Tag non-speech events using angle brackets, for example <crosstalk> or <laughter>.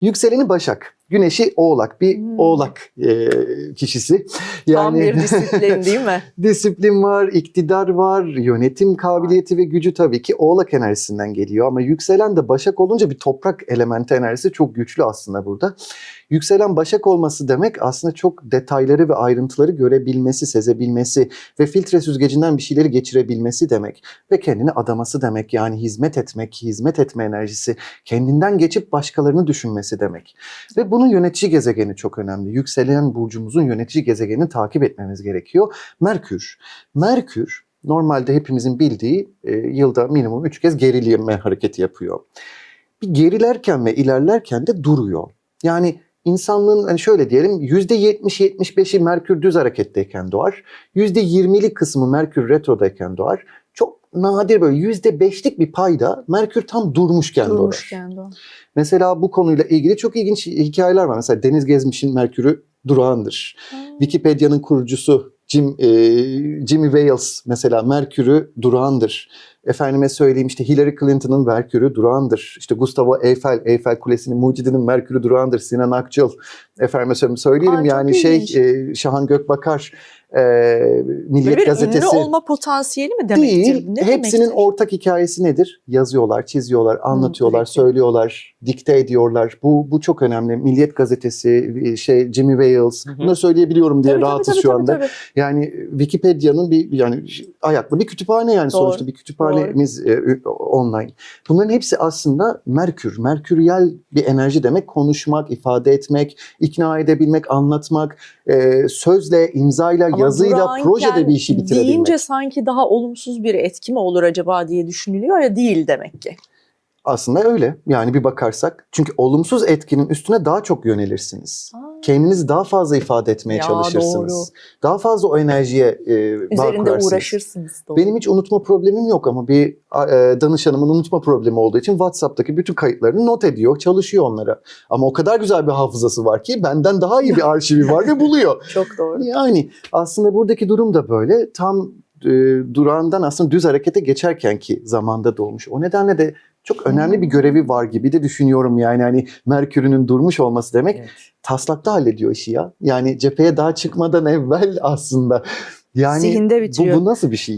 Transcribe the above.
Yükseleni Başak. Güneşi Oğlak. Bir Hmm. Oğlak e, kişisi. Tam bir <laughs> disiplin değil mi? Disiplin var, iktidar var, yönetim kabiliyeti ve gücü tabii ki oğlak enerjisinden geliyor. Ama yükselen de başak olunca bir toprak elementi enerjisi çok güçlü aslında burada. Yükselen başak olması demek aslında çok detayları ve ayrıntıları görebilmesi, sezebilmesi ve filtre süzgecinden bir şeyleri geçirebilmesi demek. Ve kendini adaması demek yani hizmet etmek, hizmet etme enerjisi, kendinden geçip başkalarını düşünmesi demek. Ve bunun yönetici gezegeni çok önemli. Yükselen burcumuzun yönetici gezegenini takip etmemiz gerekiyor. Merkür. Merkür normalde hepimizin bildiği e, yılda minimum 3 kez gerileme hareketi yapıyor. Bir gerilerken ve ilerlerken de duruyor. Yani insanlığın hani şöyle diyelim %70-75'i Merkür düz hareketteyken doğar. %20'lik kısmı Merkür retrodayken doğar. Nadir böyle %5'lik bir payda Merkür tam durmuşken doğar. Durmuşken o. Mesela bu konuyla ilgili çok ilginç hikayeler var. Mesela Deniz Gezmiş'in Merkür'ü durağandır. Wikipedia'nın kurucusu Jim, e, Jimmy Wales mesela Merkür'ü durağandır. Efendime söyleyeyim işte Hillary Clinton'ın Merkür'ü durağandır. İşte Gustavo Eiffel, Eiffel Kulesi'nin mucidinin Merkür'ü durağandır. Sinan Akçıl, efendime söyleyeyim, söyleyelim Aa, yani şey e, Şahan Gökbakar, e, Böyle Milliyet bir Gazetesi. ünlü olma potansiyeli mi demektir? Değil. Ne Hepsinin demektir? ortak hikayesi nedir? Yazıyorlar, çiziyorlar, anlatıyorlar, peki. söylüyorlar, dikte ediyorlar. Bu bu çok önemli. Milliyet Gazetesi, şey Jimmy Wales. Hı hı. Bunları söyleyebiliyorum diye Tabii, tabii, rahatız tabii, şu tabii, anda. tabii. Yani Wikipedia'nın bir yani ayaklı bir kütüphane yani Doğru, sonuçta bir kütüphanemiz e, online. Bunların hepsi aslında Merkür, Merküriyel bir enerji demek. Konuşmak, ifade etmek, ikna edebilmek, anlatmak, e, sözle, imzayla, Ama yazıyla, projede bir işi bitirebilmek. Deyince sanki daha olumsuz bir etki mi olur acaba diye düşünülüyor ya değil demek ki. Aslında öyle. Yani bir bakarsak. Çünkü olumsuz etkinin üstüne daha çok yönelirsiniz. Aa, Kendinizi daha fazla ifade etmeye Ya, çalışırsınız. doğru. Daha fazla o enerjiye e, Üzerinde kurarsınız. uğraşırsınız. Doğru. Benim hiç unutma problemim yok ama bir e, danışanımın unutma problemi olduğu için WhatsApp'taki bütün kayıtlarını not ediyor, çalışıyor onlara. Ama o kadar güzel bir hafızası var ki benden daha iyi bir arşivi var ve buluyor. <laughs> Çok doğru. Yani aslında buradaki durum da böyle. Tam e, durağından aslında düz harekete geçerken ki zamanda doğmuş. O nedenle de çok önemli bir görevi var gibi de düşünüyorum yani hani Merkür'ünün durmuş olması demek Evet. taslakta hallediyor işi ya. Yani cepheye daha çıkmadan evvel aslında. Yani Zihinde bu, bitiyor. bu nasıl bir şey?